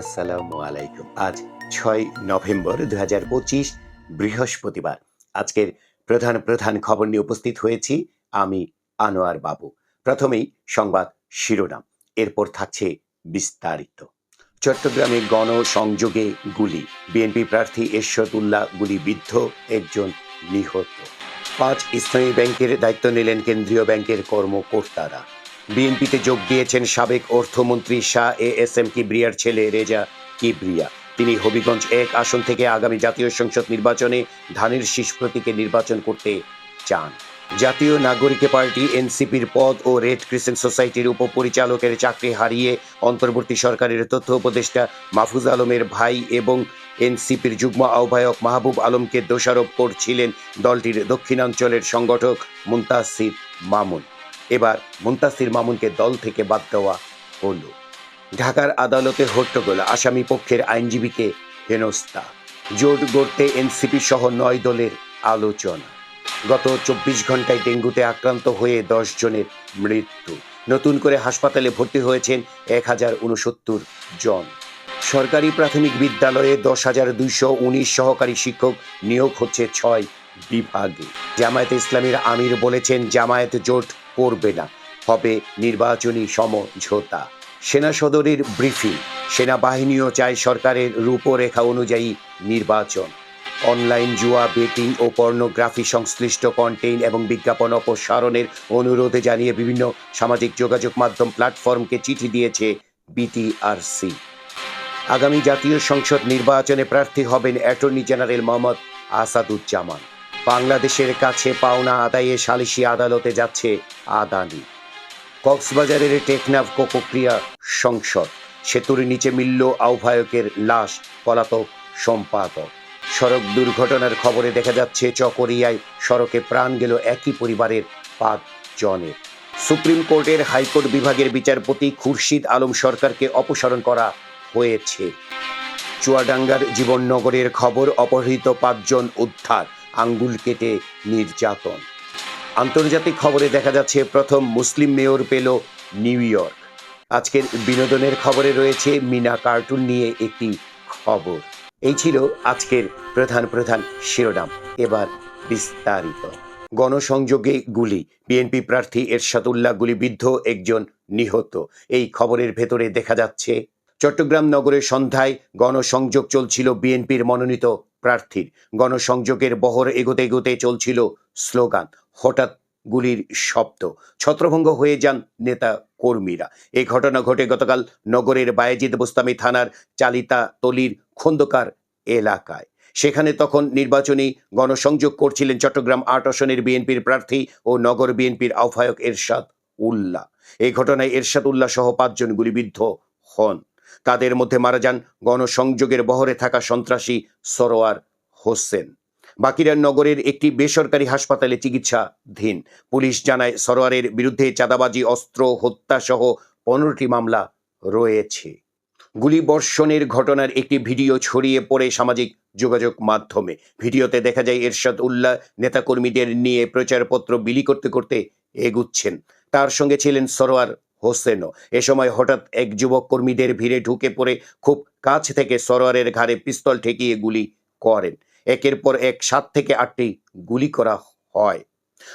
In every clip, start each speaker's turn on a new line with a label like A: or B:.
A: আসসালামু আলাইকুম। আজ ছয় নভেম্বর দু হাজার পঁচিশ, বৃহস্পতিবার। আজকের প্রধান প্রধান খবর নিয়ে উপস্থিত হয়েছি আমি আনোয়ার বাবু। প্রথমেই সংবাদ শিরোনাম, এরপর থাকছে বিস্তারিত। চট্টগ্রামে গণসংযোগে গুলি, বিএনপি প্রার্থী এরশদুল্লাহ গুলিবিদ্ধ একজন নিহত। পাঁচ ইসলামী ব্যাংকের দায়িত্ব নিলেন কেন্দ্রীয় ব্যাংকের কর্মকর্তারা। বিএনপিতে যোগ দিয়েছেন সাবেক অর্থমন্ত্রী শাহ এ এস এম কিবরিয়ার ছেলে রেজা কিবরিয়া। তিনি হবিগঞ্জ এক আসন থেকে আগামী জাতীয় সংসদ নির্বাচনে ধানের শীষ প্রতীকে নির্বাচন করতে চান। জাতীয় নাগরিক পার্টি এনসিপির পদ ও রেড ক্রিসেন্ট সোসাইটির উপপরিচালকের চাকরি হারিয়ে অন্তর্বর্তী সরকারের তথ্য উপদেষ্টা মাহফুজ আলমের ভাই এবং এনসিপির যুগ্ম আহ্বায়ক মাহবুব আলমকে দোষারোপ করছিলেন দলটির দক্ষিণাঞ্চলের সংগঠক মুন্তাসির মামুন। এবার মুন্তাসির মামুনকে দল থেকে বাদ দেওয়া হল। ঢাকার আদালতে হট্টগোল আসামি পক্ষের আইনজীবীকে হেনস্থা। জোট গড়তে এনসিপি সহ নয় দলের আলোচনা। গত চব্বিশ ঘন্টায় ডেঙ্গুতে আক্রান্ত হয়ে দশ জনের মৃত্যু। নতুন করে হাসপাতালে ভর্তি হয়েছেন এক হাজার উনসত্তর জন। সরকারি প্রাথমিক বিদ্যালয়ে দশ হাজার দুইশো উনিশ সহকারী শিক্ষক নিয়োগ হচ্ছে ছয় বিভাগে। জামায়াতে ইসলামীর আমির বলেছেন, জামায়াত জোট করবে না। হবে নির্বাচনী সমঝোতা। সেনা সদরের ব্রিফিং। সেনাবাহিনীও চায় সরকারের রূপরেখা অনুযায়ী নির্বাচন। অনলাইন জুয়া, বেটিং ও পর্নোগ্রাফি সংশ্লিষ্ট কন্টেন্ট এবং বিজ্ঞাপন অপসারণের অনুরোধে জানিয়ে বিভিন্ন সামাজিক যোগাযোগ মাধ্যম প্ল্যাটফর্মকে চিঠি দিয়েছে বিটিআরসি আগামী জাতীয় সংসদ নির্বাচনে প্রার্থী হবেন অ্যাটর্নি জেনারেল মোহাম্মদ আসাদুজ্জামান। বাংলাদেশের কাছে পাওনা আদায়ে সালিশি আদালতে যাচ্ছে আদানি। কক্সবাজারের টেকনাফ কোকক্রিয়া সংসদ। সেতুর নিচে মিলল আহ্বায়কের লাশ, পলাতক সম্পাদক। সড়ক দুর্ঘটনার খবরে দেখা যাচ্ছে, চকরিয়ায় সড়কে প্রাণ গেল একই পরিবারের পাঁচ জনের সুপ্রিম কোর্টের হাইকোর্ট বিভাগের বিচারপতি খুরশিদ আলম সরকারকে অপসারণ করা হয়েছে। চুয়াডাঙ্গার জীবননগরের খবর, অপহৃত পাঁচজন উদ্ধার। আঙ্গুল কেটে নির্যাতন। আন্তর্জাতিক খবরে দেখা যাচ্ছে প্রথম মুসলিম মেয়র পেল নিউ ইয়র্ক। আজকের বিনোদনের খবরে রয়েছে মিনা কার্টুন নিয়ে একটি খবর। এই ছিল আজকের প্রধান প্রধান শিরোনাম। এবার বিস্তারিত। গণসংযোগে গুলি। বিএনপি প্রার্থী এরশাদুল্লাহ গুলিবিদ্ধ একজন নিহত। এই খবরের ভেতরে দেখা যাচ্ছে, চট্টগ্রাম নগরের সন্ধ্যায় গণসংযোগ চলছিল বিএনপির মনোনীত প্রার্থীর গণসংযোগের বহর এগোতে এগোতে চলছিল স্লোগান, হঠাৎ গুলির শব্দ। ছত্রভঙ্গ হয়ে যান নেতা কর্মীরা। এই ঘটনা ঘটে গতকাল নগরের বায়েজিদ বোস্তামি থানার চালিতা তলির খন্দকার এলাকায়। সেখানে তখন নির্বাচনী গণসংযোগ করছিলেন চট্টগ্রাম আট আসনের বিএনপির প্রার্থী ও নগর বিএনপির আহ্বায়ক এরশাদ উল্লাহ। এই ঘটনায় এরশাদ উল্লাহ সহ পাঁচজন গুলিবিদ্ধ হন। তাদের মধ্যে মারা যান গণসংযোগের বহরে থাকা সন্ত্রাসী সরোয়ার হোসেন। বাকিরার নগরের একটি বেসরকারি হাসপাতালে চিকিৎসাধীন। পুলিশ জানায়, সরোয়ারের বিরুদ্ধে চাঁদাবাজি, অস্ত্র হত্যা সহ পনেরোটি মামলা রয়েছে। গুলিবর্ষণের ঘটনার একটি ভিডিও ছড়িয়ে পড়ে সামাজিক যোগাযোগ মাধ্যমে। ভিডিওতে দেখা যায়, এরশাদ উল্লাহ নেতাকর্মীদের নিয়ে প্রচারপত্র বিলি করতে করতে এগুচ্ছেন। তার সঙ্গে ছিলেন সরোয়ার হোসেনও। এ সময় হঠাৎ এক যুবক কর্মীদের ভিড়ে ঢুকে পড়ে খুব কাছ থেকে সরোয়ারের ঘাড়ে পিস্তল ঠেকিয়ে গুলি করেন। একের পর এক সাত থেকে আটটি গুলি করা হয়।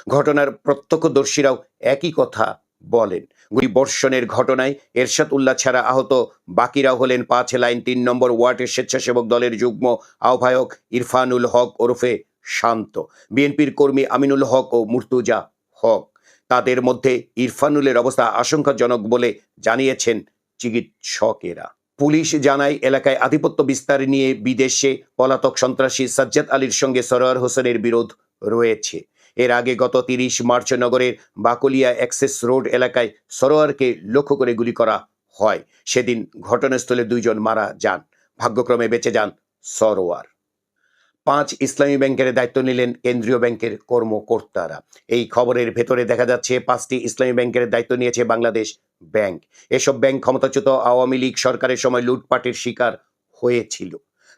A: ঘটনার প্রত্যক্ষদর্শীরাও একই কথা বলেন। গুলি বর্ষণের ঘটনায় এরশাদ উল্লাহ ছাড়া আহত বাকিরা হলেন পাঁচ লাইন তিন নম্বর ওয়ার্ডের স্বেচ্ছাসেবক দলের যুগ্ম আহ্বায়ক ইরফানুল হক ওরফে শান্ত। বিএনপির কর্মী আমিনুল হক ও মুর্তুজা হক। তাদের মধ্যে ইরফানুলের অবস্থা আশঙ্কাজনক বলে জানিয়েছেন চিকিৎসকেরা। পুলিশ জানায়, এলাকায় আধিপত্য বিস্তার নিয়ে বিদেশে পলাতক সন্ত্রাসী সাজ্জাদ আলীর সঙ্গে সরোয়ার হোসেনের বিরোধ রয়েছে। এর আগে গত তিরিশ মার্চ নগরের বাকলিয়া অ্যাক্সেস রোড এলাকায় সরোয়ারকে লক্ষ্য করে গুলি করা হয়। সেদিন ঘটনাস্থলে দুইজন মারা যান। ভাগ্যক্রমে বেঁচে যান সরোয়ার। পাঁচ ইসলামী ব্যাংকের দায়িত্ব নিলেন কেন্দ্রীয় ব্যাংকের কর্মকর্তারা। এই খবরের ভেতরে দেখা যাচ্ছে, পাঁচটি ইসলামী ব্যাংকের দায়িত্ব নিয়েছে বাংলাদেশ ব্যাংক। এসব ব্যাংক ক্ষমতাচ্যুত আওয়ামী লীগ সরকারের সময় লুটপাটের শিকার হয়েছিল।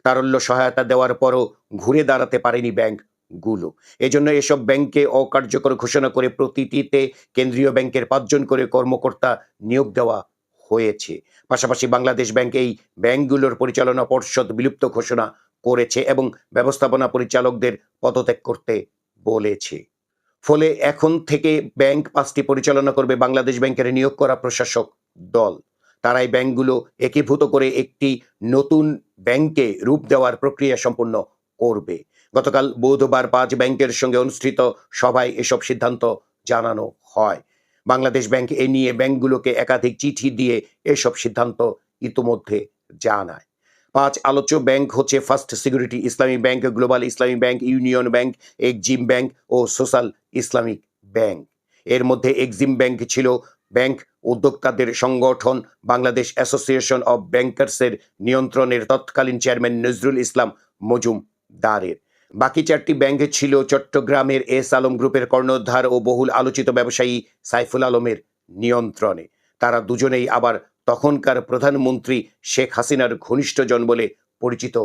A: তারল্য সহায়তা দেওয়ার পরও ঘুরে দাঁড়াতে পারেনি ব্যাংকগুলো। এজন্য এসব ব্যাংককে অকার্যকর ঘোষণা করে প্রতিটিতে কেন্দ্রীয় ব্যাংকের পাঁচজন করে কর্মকর্তা নিয়োগ দেওয়া হয়েছে। পাশাপাশি বাংলাদেশ ব্যাংক এই ব্যাংকগুলোর পরিচালনা পর্ষদ বিলুপ্ত ঘোষণা করেছে এবং ব্যবস্থাপনা পরিচালকদের পদত্যাগ করতে বলেছে। ফলে এখন থেকে ব্যাংক পাঁচটি পরিচালনা করবে বাংলাদেশ ব্যাংকের নিয়োগ করা প্রশাসক দল। তারাই ব্যাংকগুলো একীভূত করে একটি নতুন ব্যাংকে রূপ দেওয়ার প্রক্রিয়া সম্পন্ন করবে। গতকাল বুধবার পাঁচ ব্যাংকের সঙ্গে অনুষ্ঠিত সভায় এসব সিদ্ধান্ত জানানো হয়। বাংলাদেশ ব্যাংক এ নিয়ে ব্যাংকগুলোকে একাধিক চিঠি দিয়ে এসব সিদ্ধান্ত ইতোমধ্যে জানায়। পাঁচ আলোচ্য ব্যাংক হচ্ছে first security, Islami bank, global Islami bank, union bank, Exim bank ও সোশ্যাল ইসলামিক ব্যাংক। এর মধ্যে এক্সিম ব্যাংক ছিল ব্যাংক উদ্যোক্তাদের সংগঠন, বাংলাদেশ অ্যাসোসিয়েশন অব ব্যাংকার্সের নিয়ন্ত্রণের তৎকালীন চেয়ারম্যান নজরুল ইসলাম মজুমদারের। বাকি চারটি ব্যাংক ছিল চট্টগ্রামের এস আলম গ্রুপের কর্ণধার ও বহুল আলোচিত ব্যবসায়ী সাইফুল আলমের নিয়ন্ত্রণে। তারা দুজনেই আবার তখনকার প্রধানমন্ত্রী শেখ হাসিনার ঘনিষ্ঠজন বলে পরিচিত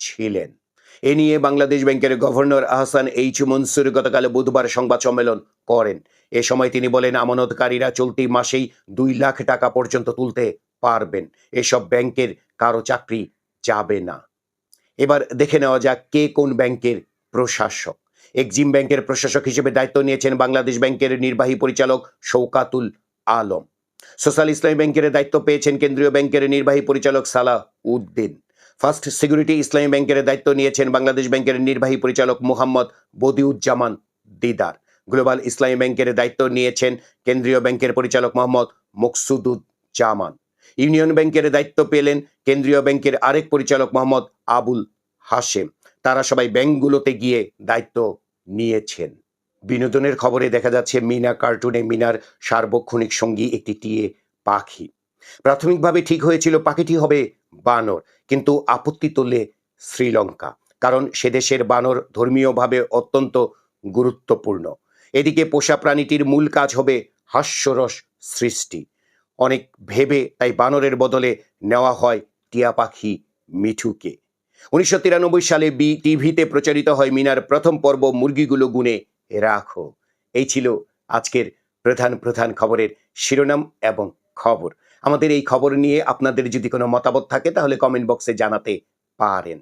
A: ছিলেন। এ নিয়ে বাংলাদেশ ব্যাংকের গভর্নর আহসান এইচ মনসুর গতকাল বুধবার সংবাদ সম্মেলন করেন। এ সময় তিনি বলেন, আমানতকারীরা চলতি মাসেই দুই লাখ টাকা পর্যন্ত তুলতে পারবেন। এসব ব্যাংকের কারও চাকরি যাবে না। এবার দেখে নেওয়া যাক কে কোন ব্যাংকের প্রশাসক। এক্সিম ব্যাংকের প্রশাসক হিসেবে দায়িত্ব নিয়েছেন বাংলাদেশ ব্যাংকের নির্বাহী পরিচালক শৌকাতুল আলম। সোশ্যাল ইসলামী ব্যাংকের দায়িত্ব পেয়েছেন কেন্দ্রীয় ব্যাংকের নির্বাহী পরিচালক সালাহ উদ্দিন। ফার্স্ট সিকিউরিটি ইসলামী ব্যাংকের দায়িত্ব নিয়েছেন বাংলাদেশ ব্যাংকের নির্বাহী পরিচালক মোহাম্মদ বদিউজ্জামান দিদার। গ্লোবাল ইসলামী ব্যাংকের দায়িত্ব নিয়েছেন কেন্দ্রীয় ব্যাংকের পরিচালক মোহাম্মদ মকসুদুজ্জামান। ইউনিয়ন ব্যাংকের দায়িত্ব পেলেন কেন্দ্রীয় ব্যাংকের আরেক পরিচালক মোহাম্মদ আবুল হাশেম। তারা সবাই ব্যাংকগুলোতে গিয়ে দায়িত্ব নিয়েছেন। বিনোদনের খবরে দেখা যাচ্ছে মিনা কার্টুনে মিনার সার্বক্ষণিক সঙ্গী একটি টিয়ে পাখি। প্রাথমিকভাবে ঠিক হয়েছিল পাখিটি হবে বানর, কিন্তু আপত্তি তোলে শ্রীলঙ্কা, কারণ সে দেশের বানর ধর্মীয়ভাবে অত্যন্ত গুরুত্বপূর্ণ। এদিকে পোষা প্রাণীটির মূল কাজ হবে হাস্যরস সৃষ্টি। অনেক ভেবে তাই বানরের বদলে নেওয়া হয় টিয়া পাখি মিঠুকে। উনিশশো তিরানব্বই সালে বি টিভিতে প্রচারিত হয় মিনার প্রথম পর্ব মুরগিগুলো গুনে রাখো। এই ছিল আজকের প্রধান প্রধান খবরের শিরোনাম এবং খবর। আমাদের এই খবর নিয়ে আপনাদের যদি কোনো মতামত থাকে, তাহলে কমেন্ট বক্সে জানাতে পারেন।